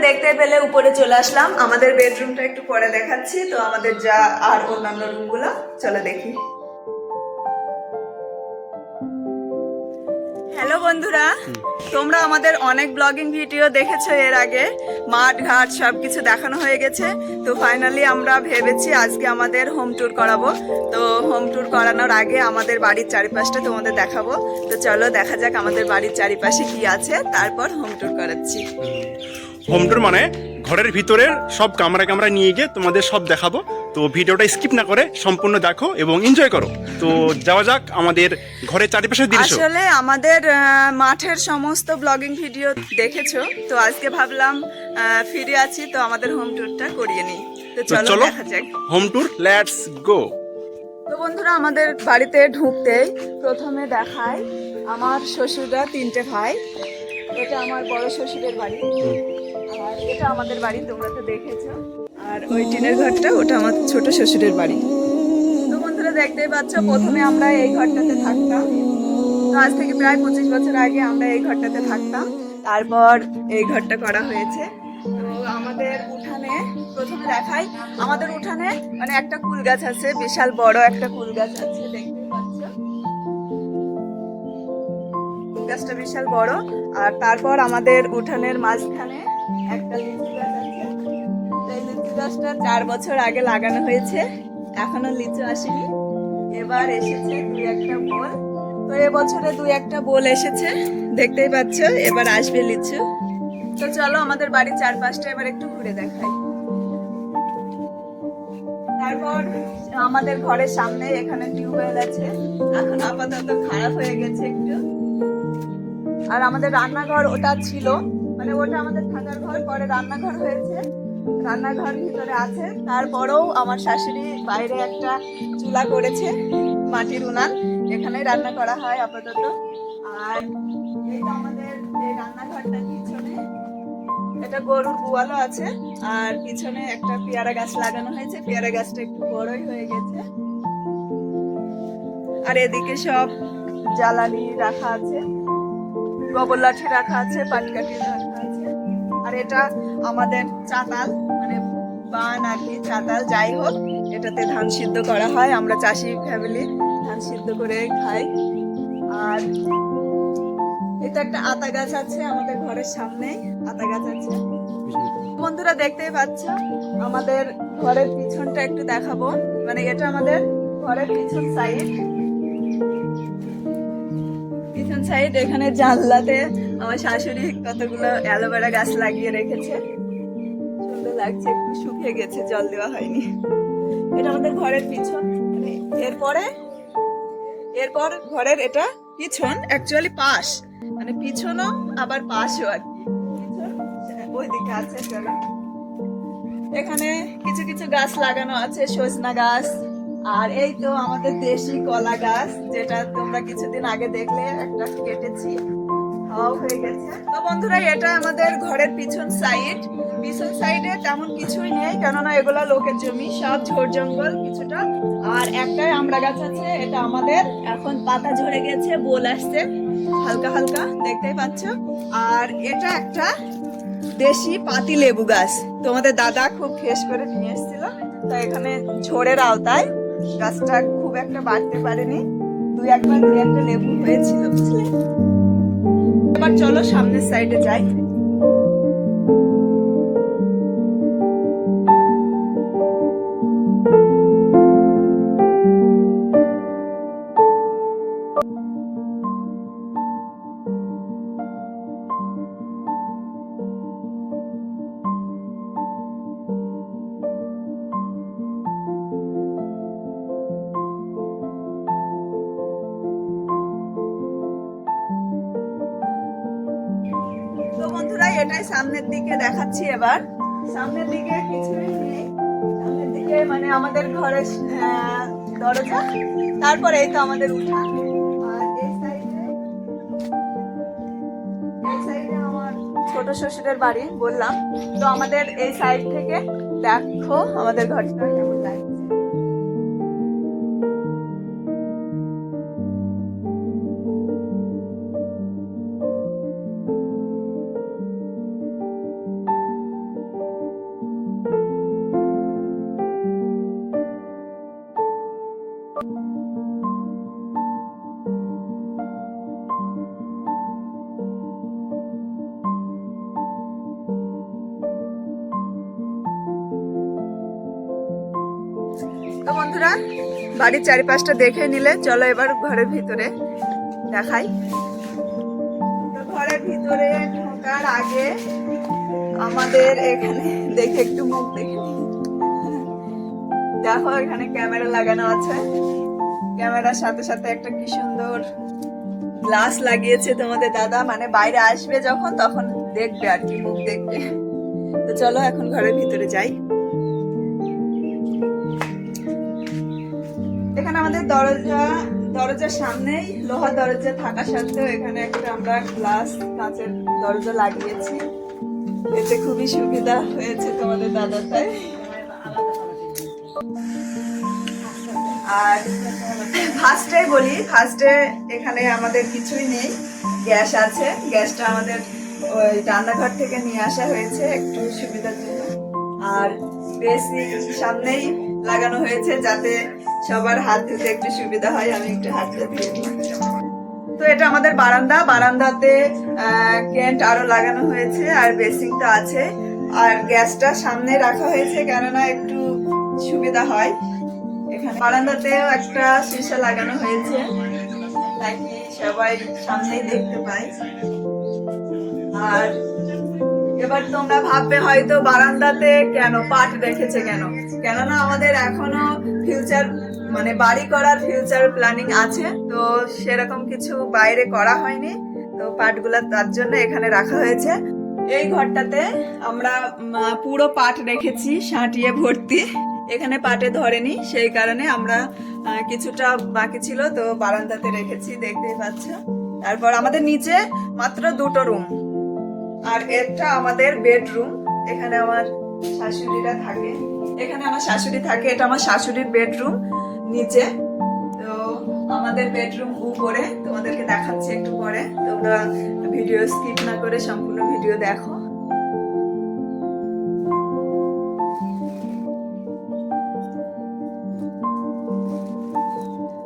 দেখতে পেলে উপরে চলে আসলাম। আমাদের বেডরুমটা একটু পরে দেখাচ্ছি। তো আমাদের যা আর অন্যান্য রুমগুলো চলো দেখি। বন্ধুরা, তোমরা আমাদের অনেক ব্লগিং ভিডিও দেখেছ এর আগে। মাঠ, ঘাট সব কিছু দেখানো হয়ে গেছে। তো ফাইনালি আমরা ভেবেছি আজকে আমাদের হোম ট্যুর করাবো। তো হোম ট্যুর করানোর আগে আমাদের বাড়ির চারিপাশটা তোমাদের দেখাবো। তো চলো দেখা যাক আমাদের বাড়ির চারিপাশে কি আছে, তারপর হোম ট্যুর করাচ্ছি। হোম টুর মানে ঘরের ভিতরের সব কামরা কামরা নিয়ে গিয়ে তোমাদের সব দেখাবো। তো ভিডিওটা স্কিপ না করে সম্পূর্ণ দেখো এবং এনজয় করো। তো যাওয়া যাক আমাদের ঘরের চারিপাশের দৃশ্য। আসলে আমাদের মাঠের সমস্ত ব্লগিং ভিডিও দেখেছ। তো আজকে ভাবলাম ফিরে আছি তো আমাদের হোম ট্যুরটা করিয়ে নিই। তো চলো দেখা যাক। হোম টুর লেটস গো তো বন্ধুরা আমাদের বাড়িতে ঢুকতেই প্রথমে দেখায় আমার শ্বশুররা তিনটে ভাই। এটা আমার বড় শ্বশুরের বাড়ি। এটা আমাদের বাড়ি, তোমরা তো দেখেছ। আর ওই টিনের ঘরটা, ওটা আমার ছোট শ্বশুরের বাড়ি। তো বন্ধুরা, দেখতেই পাচ্ছ, প্রথমে আমরা এই ঘরটাতে থাকতাম। তো আজ থেকে প্রায় পঁচিশ বছর আগে আমরা এই ঘরটাতে থাকতাম। তারপর এই ঘরটা করা হয়েছে। তো আমাদের উঠানে, প্রথমে দেখাই, আমাদের উঠানে মানে একটা কুল গাছ আছে, বিশাল বড় একটা কুল গাছ আছে দেখতে পাচ্ছ। কুল গাছটা বিশাল বড়। আর তারপর আমাদের উঠানের মাঝখানে একটা লিচু গাছ আছে। এই গাছটা চার বছর আগে লাগানো হয়েছে। এখনও লিচু আসেনি। এবার এসেছে দুই একটা বোল। তো এবছরে দুই একটা বোল এসেছে। দেখতেই পাচ্ছ, এবার আসবে লিচু। তো চলো আমাদের বাড়ির চারপাশটা এবার একটু ঘুরে দেখাই। তারপর আমাদের ঘরের সামনে এখানে টিউবওয়েল আছে। এখন আপাতত খারাপ হয়ে গেছে একটু। আর আমাদের রান্নাঘর ওটা ছিল। মানে ওটা আমাদের থাকার ঘর, পরে রান্নাঘর হয়েছে। রান্নাঘর ভিতরে আছে। তারপরেও আমার শাশুড়ি বাইরে একটা চুলা করেছে, মাটির উনান। এখানে রান্না করা হয় আপাতত। আর এই আমাদের এই রান্নাঘরটা পিছনে এটা গরুর গোয়ালও আছে। আর পিছনে একটা পেয়ারা গাছ লাগানো হয়েছে। পেয়ারা গাছটা একটু বড়ই হয়ে গেছে। আর এদিকে সব জ্বালানি রাখা আছে। গোবর লাঠি রাখা আছে পাটকাঠি রাখা আর এটা আমাদের চাতাল মানে বান আর কি, চাতাল, যাই হোক, এটাতে ধান সিদ্ধ করা হয়। আমরা চাষি ফ্যামিলি ধান সিদ্ধ করে খাই। আর এটা একটা আতা গাছ আছে আমাদের ঘরের সামনে। আতা গাছ আছে। বন্ধুরা দেখতেই পাচ্ছ, আমাদের ঘরের পিছনটা একটু দেখাবো। মানে এটা আমাদের ঘরের পিছন সাইড পিছন সাইড এখানে জানলাতে আমার শাশুড়ি কতগুলো অ্যালোভেরা গাছ লাগিয়ে রেখেছে। সুন্দর লাগছে, একটু শুকিয়ে গেছে, জল দেওয়া হয়নি। এটা আমাদের ঘরের পিছন মানে এরপরে, এরপর ঘরের এটা পিছন অ্যাকচুয়ালি পাশ। মানে পিছনও, আবার পাশও আর কি। ওইদিকে আছে এখানে কিছু কিছু গাছ লাগানো আছে, সজনা গাছ। আর এই তো আমাদের দেশি কলা গাছ, যেটা তোমরা কিছুদিন আগে দেখলে, একটা কেটেছি খাওয়াও হয়ে গেছে। তো বন্ধুরা, এটা আমাদের ঘরের পিছন সাইড পিছন সাইডে তেমন কিছুই নেই, কেননা এগুলা লোকের জমি, সব ঝোড় জঙ্গল কিছুটা। আর একটাই আমড়া গাছ আছে, এটা আমাদের। এখন পাতা ঝরে গেছে, বোল আসছে, হালকা হালকা, দেখতেই পাচ্ছ। আর এটা একটা দেশি পাতি লেবু গাছ। তোমাদের দাদা খুব ফ্রেশ করে নিয়ে এসেছিল, তো এখানে ঝোড়ের আওতায় গাছটা খুব একটা বাড়তে পারেনি। দুই একবার দুই একটা লেবু হয়েছিল, বুঝলে? এবার চলো সামনের সাইডে যাই। তো বন্ধুরা, এটাই সামনের দিকে দেখাচ্ছি এবার। সামনের দিকে কিছুই নেই। সামনের দিকে মানে আমাদের ঘরের দরজা। তারপরে এই তো আমাদের উঠান ছোট শ্বশুরের বাড়ি, বললাম। তো আমাদের এই সাইড থেকে দেখো আমাদের ঘরটা কেমন লাগছে। বাড়ির চারিপাশটা দেখে নিলে, চলো এবার ঘরের ভিতরে দেখাই। ঘরের ভিতরে ঢোকার আগে আমাদের এখানে দেখে একটু মুখ দেখে দেখো এখানে ক্যামেরা লাগানো আছে। ক্যামেরার সাথে সাথে একটা কি সুন্দর গ্লাস লাগিয়েছে তোমাদের দাদা। মানে বাইরে আসবে যখন, তখন দেখবে আর কি, মুখ দেখবে। তো চলো এখন ঘরের ভিতরে যাই। আমাদের দরজা, দরজার সামনেই, লোহার দরজা থাকা সত্ত্বেও এখানে একটা আমরা গ্লাস কাঁচের দরজা লাগিয়েছি। এতে খুবই সুবিধা হয়েছে তোমাদের দাদার তাই। আর ফার্স্টে বলি ফার্স্টে এখানে আমাদের কিছুই নেই, গ্যাস আছে। গ্যাসটা আমাদের ওই রান্নাঘর থেকে নিয়ে আসা হয়েছে একটু সুবিধার জন্য। আর বেশি সামনেই লাগানো হয়েছে যাতে সবার হাত ধুতে একটু সুবিধা হয়, আমি একটু হাতটা দিয়ে তো এটা আমাদের বারান্দা। বারান্দাতে কেন্ট আরও লাগানো হয়েছে আর বেসিং তো আছে। আর গ্যাসটা সামনে রাখা হয়েছে কেননা একটু সুবিধা হয়। এখানে বারান্দাতেও একটা সীসা লাগানো হয়েছে তাকে সবাই সামনেই দেখতে পায়। আর এবার তোমরা ভাববে হয়তো বারান্দাতে কেন, পাট রেখেছে কেন? কেননা আমাদের এখনও ফিউচার মানে বাড়ি করার ফিউচার প্ল্যানিং আছে। তো সেরকম কিছু বাইরে করা হয়নি। তো পাটগুলা তার জন্য এখানে রাখা হয়েছে। এই ঘরটাতে আমরা পুরো পাট রেখেছি, সাঁটিয়ে ভর্তি। এখানে পাটে ধরেনি, সেই কারণে আমরা কিছুটা বাকি ছিল। তো বারান্দাতে রেখেছি, দেখতেই পাচ্ছ। তারপর আমাদের নিচে মাত্র দুটো রুম আর এটা আমাদের বেডরুম এখানে আমার শাশুড়িরা থাকে। এখানে আমার শাশুড়ি থাকে, এটা আমার শাশুড়ির বেডরুম নিচে। তো আমাদের বেডরুম উপরে, তোমাদেরকে দেখাচ্ছি একটু পরে। তোমরা ভিডিও স্কিপ না করে সম্পূর্ণ ভিডিও দেখো।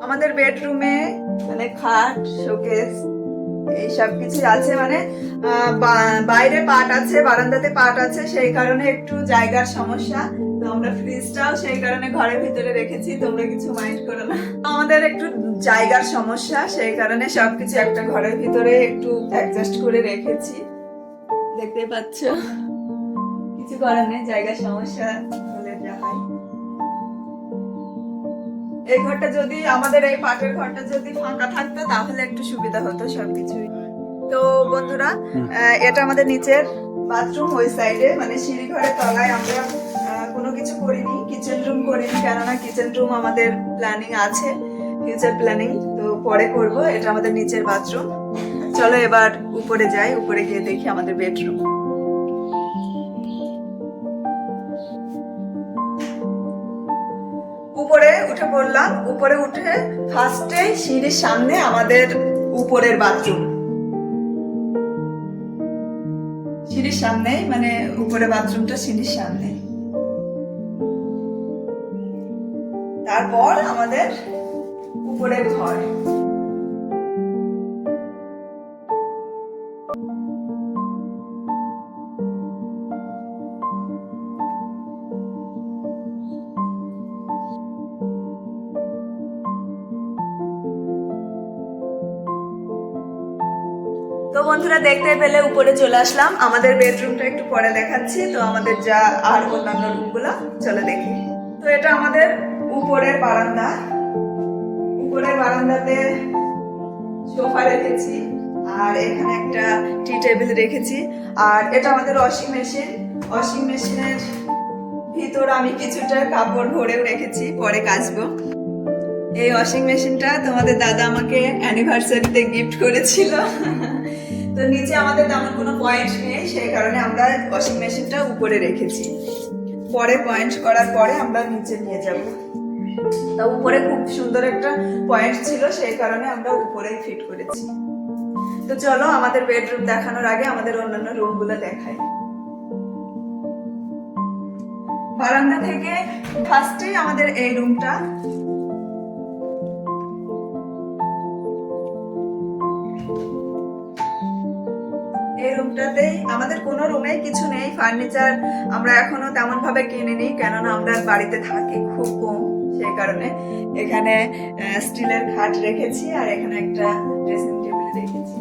আমাদের বেডরুমে মানে খাট শোকেস এই সব কিছু আছে মানে বাইরে পাট আছে, বারান্দাতে পাট আছে, সেই কারণে একটু জায়গার সমস্যা। তো আমরা ফ্রিজটাও সেই কারণে ঘরের ভিতরে রেখেছি, তোমরা কিছু মাইন্ড করো না। আমাদের একটু জায়গার সমস্যা, সেই কারণে সবকিছু একটা ঘরের ভিতরে একটু অ্যাডজাস্ট করে রেখেছি। দেখতে পাচ্ছ? কিছু করার নেই, জায়গার সমস্যা। এই ঘরটা যদি আমাদের এই পাটের ঘরটা যদি ফাঁকা থাকতো তাহলে একটু সুবিধা হতো সবকিছুই। তো বন্ধুরা এটা আমাদের নিচের বাথরুম ওই সাইডে। মানে সিঁড়ি ঘরের তলায় আমরা কোনো কিছু করিনি কিচেন রুম করিনি কেননা কিচেন রুম আমাদের প্ল্যানিং আছে ফিউচার প্ল্যানিং তো পরে করব এটা আমাদের নিচের বাথরুম। চলো এবার উপরে যাই উপরে গিয়ে দেখি আমাদের বেডরুম উঠে উপরে উঠে ফার্স্টে সিঁড়ির সামনে আমাদের উপরের বাথরুম সিঁড়ির সামনে মানে উপরে বাথরুমটা সিঁড়ির সামনে। তারপর আমাদের উপরের ঘর। বন্ধুরা দেখতে পেলে উপরে চলে আসলাম। আমাদের বেডরুমটা একটু পরে দেখাচ্ছি। তো আমাদের যা আর অন্যান্য রুমগুলো, চলে দেখি। তো এটা আমাদের উপরের বারান্দা। উপরের বারান্দাতে সোফা রেখেছি, আর এখানে একটা টি টেবিল রেখেছি। আর এটা আমাদের ওয়াশিং মেশিন ওয়াশিং মেশিনের ভিতর আমি কিছুটা কাপড় ভরেও রেখেছি, পরে কাচবো। এই ওয়াশিং মেশিনটা তোমাদের দাদা আমাকে অ্যানিভার্সারিতে গিফট করেছিল। তো নিচে আমাদের তেমন কোনো পয়েন্ট নেই, সেই কারণে আমরা ওয়াশিং মেশিনটা উপরে রেখেছি। পরে পয়েন্ট করার পরে আমরা নিচে নিয়ে যাব। তা উপরে খুব সুন্দর একটা পয়েন্ট ছিল, সেই কারণে আমরা উপরেই ফিট করেছি। তো চলো আমাদের বেডরুম দেখানোর আগে আমাদের অন্যান্য রুমগুলো দেখাই। বারান্দা থেকে ফার্স্টেই আমাদের এই রুমটা এই রুমটাতেই আমাদের কোনো রুমে কিছু নেই ফার্নিচার আমরা এখনও তেমন ভাবে কিনিনি, কেননা আমরা বাড়িতে থাকি খুব কম সেই কারণে। এখানে স্টিলের খাট রেখেছি আর এখানে একটা ড্রেসিং টেবিল রেখেছি।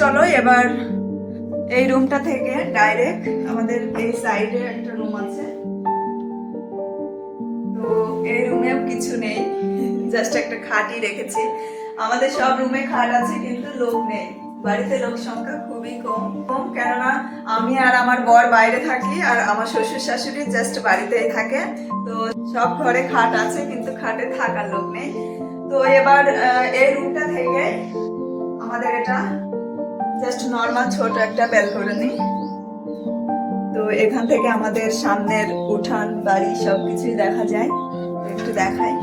চলো এবার এই রুমটা থেকে ডাইরেক্ট আমাদের এই সাইডে একটা রুম আছে। তো এই রুমেও কিছু নেই। জাস্ট একটা খাটই রেখেছি। আমাদের সব রুমে খাট আছে, কিন্তু লোক নেই। বাড়িতে লোক সংখ্যা খুবই কম। কম কেননা আমি আর আমার বর বাইরে থাকি আর আমার শ্বশুর শাশুড়ি জাস্ট বাড়িতেই থাকে। তো সব ঘরে খাট আছে, কিন্তু খাটে থাকার লোক নেই। তো এবার এই রুমটা থেকে আমাদের এটা জাস্ট নর্মাল ছোট একটা ব্যালকনি তো এখান থেকে আমাদের সামনের উঠান, বাড়ি সবকিছুই দেখা যায়। একটু দেখাই।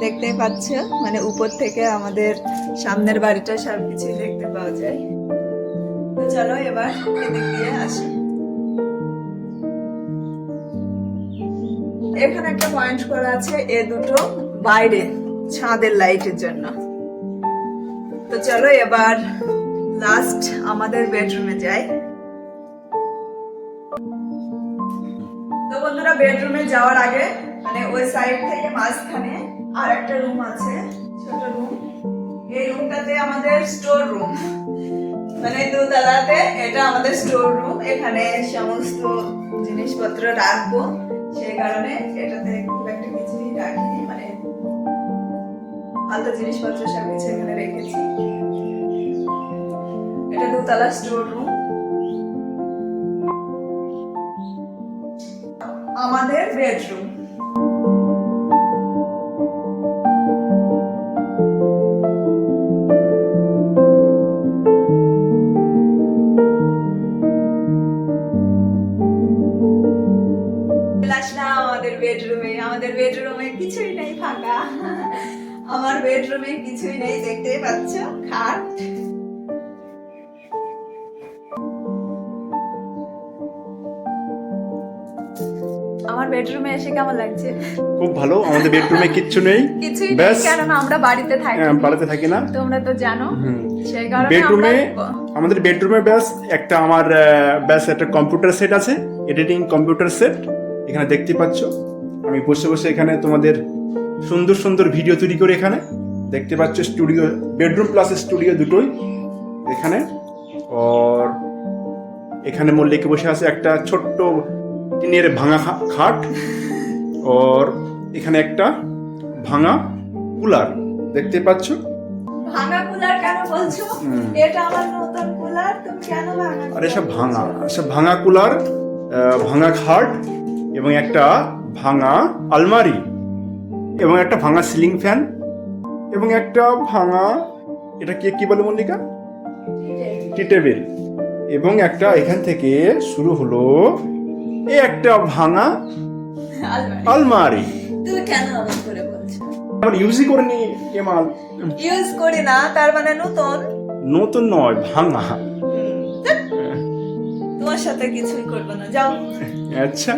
দেখতে পাচ্ছ? মানে উপর থেকে আমাদের সামনের বাড়িটা সবকিছুই দেখতে পাওয়া যায়। তো চলো এবার এদিক দিয়ে আসি। এখানে একটা পয়েন্ট করা আছে, এ দুটো বাইরে, ছাদের লাইটের জন্য। তো চলো এবার লাস্ট আমাদের বেডরুমে যাই। তো বন্ধুরা বেডরুমে যাওয়ার আগে মানে ওই সাইড থেকে মাঝখানে আর একটা রুম আছে, ছোট রুম এই রুমটাতে আমাদের স্টোর রুম মানে দুতলাতে এটা আমাদের স্টোর রুম এখানে সমস্ত জিনিসপত্র রাখব। সেই কারণে এটাতে খুব একটা কিছুই রাখিনি মানে আলাদা জিনিসপত্র সব কিছু এখানে রেখেছি। এটা দোতলা স্টোর রুম। আমাদের বেডরুম। আমার বেডরুমে এসে কেমন লাগছে? খুব ভালো আমাদের বেডরুমে কিচ্ছু নেই। কিছুই নেই ব্যাস। আমরা বাড়িতে থাকি। বাড়িতে থাকি না। তোমরা তো জানো। সেই কারণে বেডরুমে আমাদের বেডরুমে ব্যাস একটা আমার ব্যাস একটা কম্পিউটার সেট আছে এডিটিং কম্পিউটার সেট এখানে দেখতে পাচ্ছ আমি বসে বসে এখানে তোমাদের সুন্দর সুন্দর ভিডিও তৈরি করে এখানে। দেখতে পাচ্ছ স্টুডিও বেডরুম প্লাস স্টুডিও দুটোই এখানে। আর এখানে মল্লিকে বসে আছে একটা ছোট্ট টিনের ভাঙা খাট আর এখানে একটা ভাঙা কুলার। দেখতে পাচ্ছ? ভাঙা কুলার কেন বলছো? এটা আমার নতুন কুলার তুমি কেন ভাঙা আর এসব ভাঙা এসব ভাঙা কুলার ভাঙা খাট এবং একটা ভাঙা আলমারি এবং একটা ভাঙা সিলিং ফ্যান এবং একটা ভাঙা এটা কি কি বলে মল্লিকা? টি টেবিল। এবং একটা এখান থেকে শুরু হলো এই একটা ভাঙা আলমারি। তুমি কেন এমন করে বলছো? আমার ইউজই করিনি এ মাল। ইউজ করি না তার মানে নতুন? নতুন নয় ভাঙা। তোমার সাথে কিছুই করব না যাও। আচ্ছা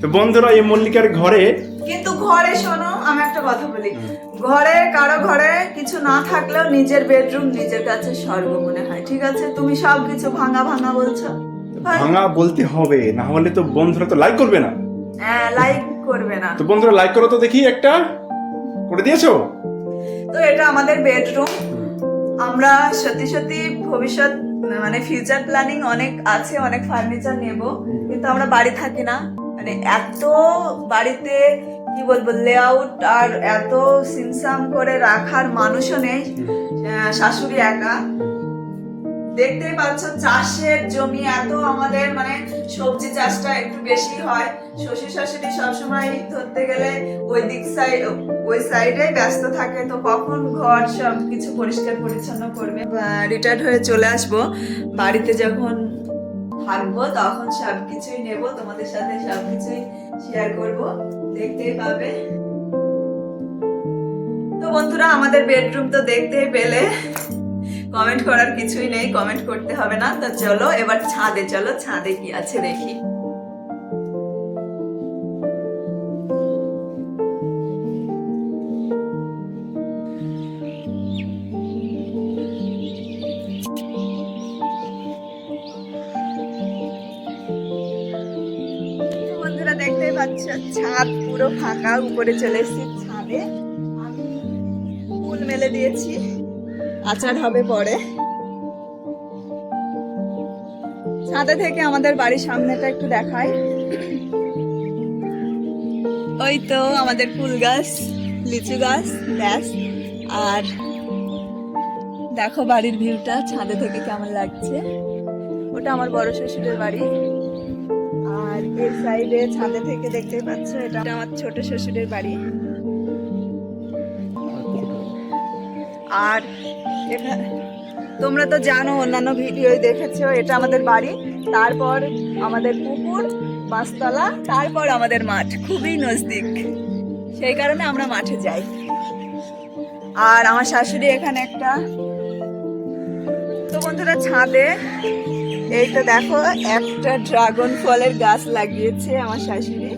তো বন্ধুরা এই মল্লিকার ঘরে কিন্তু ঘরে শোনো আমি একটা কথা বলি। ঘরে কারও ঘরে কিছু না থাকলেও নিজের বেডরুম নিজের কাছে স্বর্গ মনে হয় ঠিক আছে? তুমি সব কিছু ভাঙা ভাঙা বলছো? ভাঙা বলতে হবে না হলে তো বন্ধুরা তো লাইক করবে না। হ্যাঁ লাইক করবে না। তো বন্ধুরা লাইক করো তো দেখি একটা। করে দিয়েছ? তো এটা আমাদের বেডরুম আমরা সত্যি সত্যি ভবিষ্যৎ মানে ফিউচার প্ল্যানিং অনেক আছে অনেক ফার্নিচার নেব। কিন্তু আমরা বাড়ি থাকি না। মানে এত বাড়িতে কি বলব লেআউট আর এত সিমসাম করে রাখার মানুষও নেই। শাশুড়ি একা। দেখতেই পাচ্ছ, চাষের জমি এত আমাদের মানে সবজি চাষটা একটু বেশি হয়। শ্বশুর শাশুড়ি সবসময় ধরতে গেলে ওই দিক সাইড ওই সাইডে ব্যস্ত থাকে, তো কখন ঘর সব কিছু পরিষ্কার পরিচ্ছন্ন করবে? রিটায়ার্ড হয়ে চলে আসব। বাড়িতে যখন থাকব, তখন সব কিছুই নেব, তোমাদের সাথে সব কিছুই শেয়ার করব। দেখতেই পাবে। তো বন্ধুরা, আমাদের বেডরুম তো দেখতেই পেলে। কমেন্ট করার কিছুই নেই কমেন্ট করতে হবে না। তো চলো, এবার ছাদে, চলো, ছাদে কি আছে দেখি। ছাদ পুরো ফাঁকা, উপরে চলে এসেছি ছাদে। আমি ফুল মেলে দিয়েছি। আচার হবে পরে। ছাদে থেকে আমাদের বাড়ির সামনেটা একটু দেখাই। ওই তো আমাদের ফুল গাছ, লিচু গাছ, ব্যাস। আর দেখো বাড়ির ভিউটা, ছাদে থেকে কেমন লাগছে। ওটা আমার বড় শ্বশুরের বাড়ি। আর এই সাইডে ছাদে থেকে দেখতে পাচ্ছ, এটা আমার ছোট শ্বশুরের বাড়ি। আর তোমরা তো জানো, অন্যান্য ভিডিও দেখেছ, এটা আমাদের বাড়ি, তারপর আমাদের পুকুর বাসতলা তারপর আমাদের মাঠ, খুবই নজদিক। সেই কারণে আমরা মাঠে যাই। আর আমার শাশুড়ি এখানে একটা, তো বন্ধুরা ছাদে, এই তো দেখো, একটা ড্রাগন ফলের গাছ লাগিয়েছে আমার শাশুড়ি।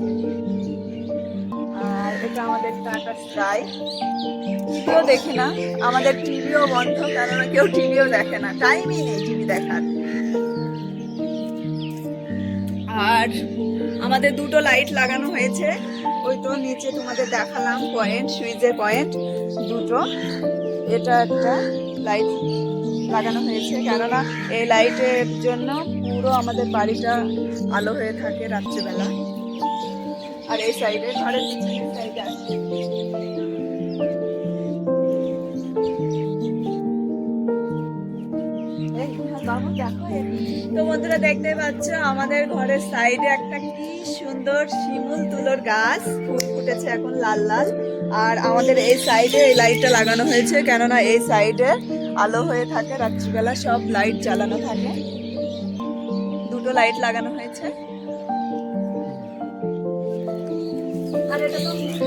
এটা আমাদের টাটা স্কাই। কেউ দেখে না, আমাদের টিভিও বন্ধ, কেননা কেউ টিভিও দেখে না। টাইমই নেই টিভি দেখার। আর আমাদের দুটো লাইট লাগানো হয়েছে। ওই তো নিচে তোমাদের দেখালাম পয়েন্ট সুইচের পয়েন্ট দুটো। এটা একটা লাইট লাগানো হয়েছে, কেননা এই লাইটের জন্য পুরো আমাদের বাড়িটা আলো হয়ে থাকে রাত্রিবেলা। আর এই সাইডে, ঘরের পিছনের সাইডে আছে তো বন্ধুরা দেখতে পাচ্ছ, আমাদের ঘরের সাইডে একটা কি সুন্দর শিমুল তুলোর গাছ। ফুল ফুটেছে এখন লাল লাল। আর আমাদের এই সাইডে এই লাইটটা লাগানো হয়েছে, কেননা এই সাইডে আলো হয়ে থাকে, রাত্রিবেলা সব লাইট জ্বালানো থাকে। দুটো লাইট লাগানো হয়েছে।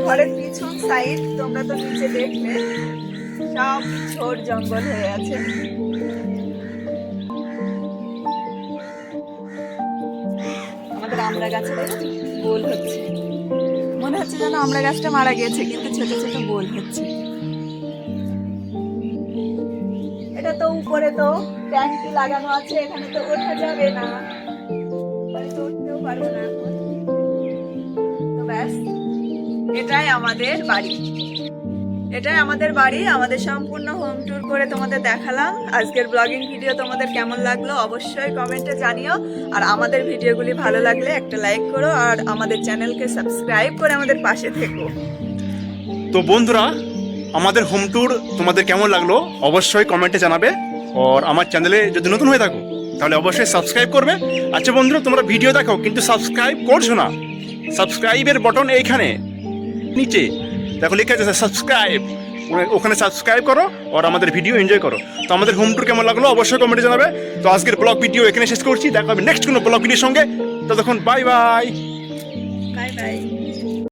ঘরের পিছন সাইড তোমরা তো নিচে দেখবে সব ঝোড় জঙ্গল হয়ে আছে। আমাদের আমড়া গাছে দেখো, গোল হচ্ছে। মনে হচ্ছে যেন আমরা গাছটা মারা গেছে কিন্তু ছোট ছোট গোল হচ্ছে। এটা তো উপরে তো ট্যাঙ্কি লাগানো আছে এখানে তো ওঠা যাবে না। উঠতেও পারব না। এটাই আমাদের বাড়ি। এটাই আমাদের বাড়ি, আমাদের সম্পূর্ণ হোম ট্যুর করে তোমাদের দেখালাম। আজকের ব্লগিং ভিডিও তোমাদের কেমন লাগল অবশ্যই কমেন্টে জানিও। আর আমাদের ভিডিওগুলি ভালো লাগলে একটা লাইক করো আর আমাদের চ্যানেলকে সাবস্ক্রাইব করে আমাদের পাশে থেকো। তো বন্ধুরা, আমাদের হোম ট্যুর তোমাদের কেমন লাগল অবশ্যই কমেন্টে জানাবে। আর আমার চ্যানেলে যদি নতুন হয়ে থাকো, তাহলে অবশ্যই সাবস্ক্রাইব করবে। আচ্ছা বন্ধুরা, তোমরা ভিডিও দেখো কিন্তু সাবস্ক্রাইব করছ না। সাবস্ক্রাইবের বটন এইখানে। নিচে। দেখো, লেখা আছে সাবস্ক্রাইব ওখানে সাবস্ক্রাইব করো আর আমাদের ভিডিও এনজয় করো। তো আমাদের হোম ট্যুর কেমন লাগল অবশ্যই কমেন্টে জানাবে। তো আজকের ব্লগ ভিডিও এখানে শেষ করছি। দেখা হবে নেক্সট কোনো ব্লগ ভিডিওর সঙ্গে। ততক্ষণ বাই বাই বাই বাই